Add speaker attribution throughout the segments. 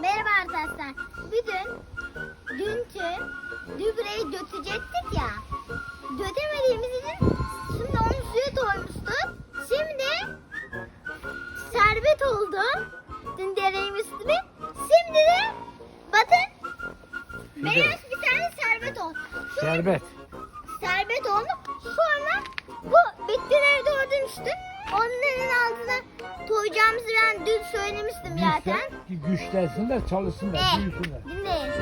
Speaker 1: Merhaba arkadaşlar. Bugün dünkü dübreyi dökecektik ya. Dökemediğimiz için şimdi onu suya koymuştuk. Şimdi şerbet oldu. Dün dereyin üstüne. Şimdi de bakın beyaz bir tane şerbet oldu. Sonra
Speaker 2: Şerbet.
Speaker 1: şerbet oldu. Sonra bu bitkileri dönüştü. Onların altına koyacağımızı ben dün söylemiştim zaten.
Speaker 2: Güçlen- Güçlensinler, çalışsınlar,
Speaker 1: Ne?
Speaker 2: büyüsünler.
Speaker 1: Dinleyin.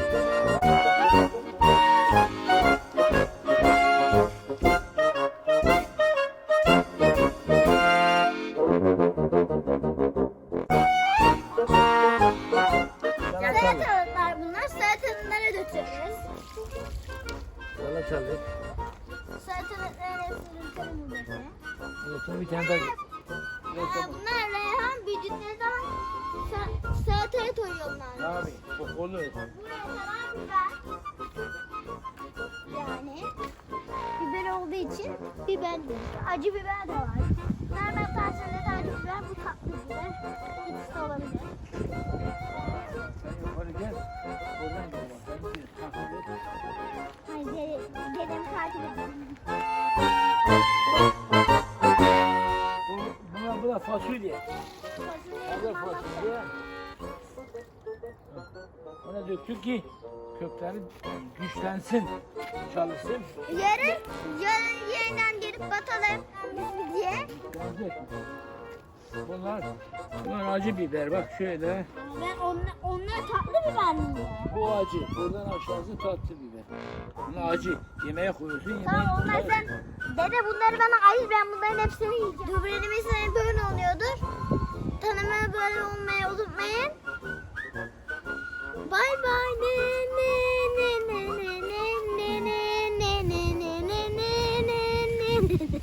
Speaker 1: Salatalıklar bunlar. Salatalıklara döküyoruz.
Speaker 2: Salatalık.
Speaker 1: Salatalıklara dökelim buradaki.
Speaker 2: Evet, bir tane daha.
Speaker 1: Bunlar reyhan büyüdükleri zaman sa salataya koyuyorlar.
Speaker 2: Abi, o olur.
Speaker 1: Buraya kadar biber. Yani biber olduğu için biber değil. Acı biber de var.
Speaker 2: Fasulye.
Speaker 1: Kullanmak
Speaker 2: fasulye. Ona döktük ki kökleri güçlensin, çalışsın.
Speaker 1: Yarın, yarın yeniden gelip batalım diye.
Speaker 2: Gelecek. Bunlar, bunlar acı biber. Bak şöyle.
Speaker 1: Ben onlar, onlar tatlı biber mi?
Speaker 2: Bu acı. Buradan aşağısı tatlı biber. Bunlar acı. Yemeğe koyuyorsun. Yemeğe
Speaker 1: Tamam onlar sen dede bunları bana ayır ben bunların hepsini yiyeceğim. Dübrelimiz hani böyle oluyordur. Tanıma böyle olmayı unutmayın. Bay bay ne ne ne ne ne ne ne ne ne ne ne ne ne ne ne